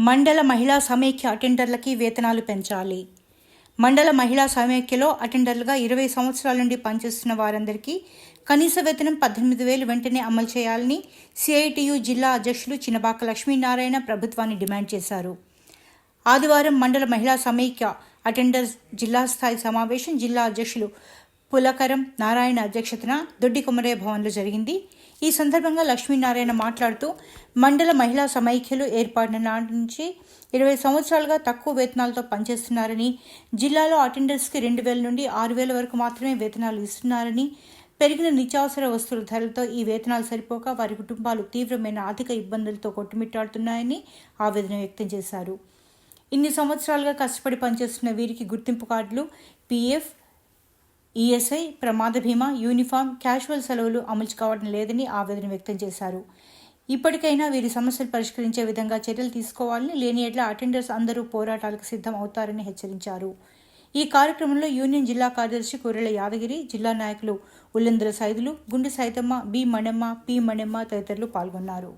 మండల మహిళా సమైక్య అటెండర్లకి వేతనాలు పెంచాలి. మండల మహిళా సమైక్యలో అటెండర్లుగా ఇరవై సంవత్సరాల నుండి పనిచేస్తున్న వారందరికీ కనీస వేతనం పద్దెనిమిది వేలు వెంటనే అమలు చేయాలని సిఐటియు జిల్లా అధ్యక్షులు చినబాక లక్ష్మీనారాయణ ప్రభుత్వాన్ని డిమాండ్ చేశారు. ఆదివారం మండల మహిళా సమైక్య అటెండర్స్ జిల్లా స్థాయి సమావేశం జిల్లా అధ్యక్షులు పులకరం నారాయణ అధ్యక్షతన దొడ్డి కుమరయ్య భవన్లో జరిగింది. ఈ సందర్భంగా లక్ష్మీనారాయణ మాట్లాడుతూ మండల మహిళా సమైక్యలు ఏర్పడిన నాటి నుంచి ఇరవై సంవత్సరాలుగా తక్కువ వేతనాలతో పనిచేస్తున్నారని జిల్లాలో అటెండర్స్కి రెండు వేల నుండి ఆరు వేల వరకు మాత్రమే వేతనాలు ఇస్తున్నారని పెరిగిన నిత్యావసర వస్తువుల ధరలతో ఈ వేతనాలు సరిపోక వారి కుటుంబాలు తీవ్రమైన ఆర్థిక ఇబ్బందులతో కొట్టుమిట్టాడుతున్నాయని ఆవేదన వ్యక్తం చేశారు. ఇన్ని సంవత్సరాలుగా కష్టపడి పనిచేస్తున్న వీరికి గుర్తింపు కార్డులు పీఎఫ్ ఈఎస్ఐ ప్రమాద భీమా యూనిఫామ్ క్యాజువల్ సెలవులు అమలు కావడం లేదని ఆవేదన వ్యక్తం చేశారు. ఇప్పటికైనా వీరి సమస్యలు పరిష్కరించే విధంగా చర్యలు తీసుకోవాలని లేని ఎట్లా అటెండర్స్ అందరూ పోరాటాలకు సిద్ధం అవుతారని హెచ్చరించారు. ఈ కార్యక్రమంలో యూనియన్ జిల్లా కార్యదర్శి కూరెళ్ళ యాదగిరి జిల్లా నాయకులు ఉల్లంద్ర సైదులు గుండు సైతమ్మ బి మణమ్మ పి మణమ్మ తదితరులు పాల్గొన్నారు.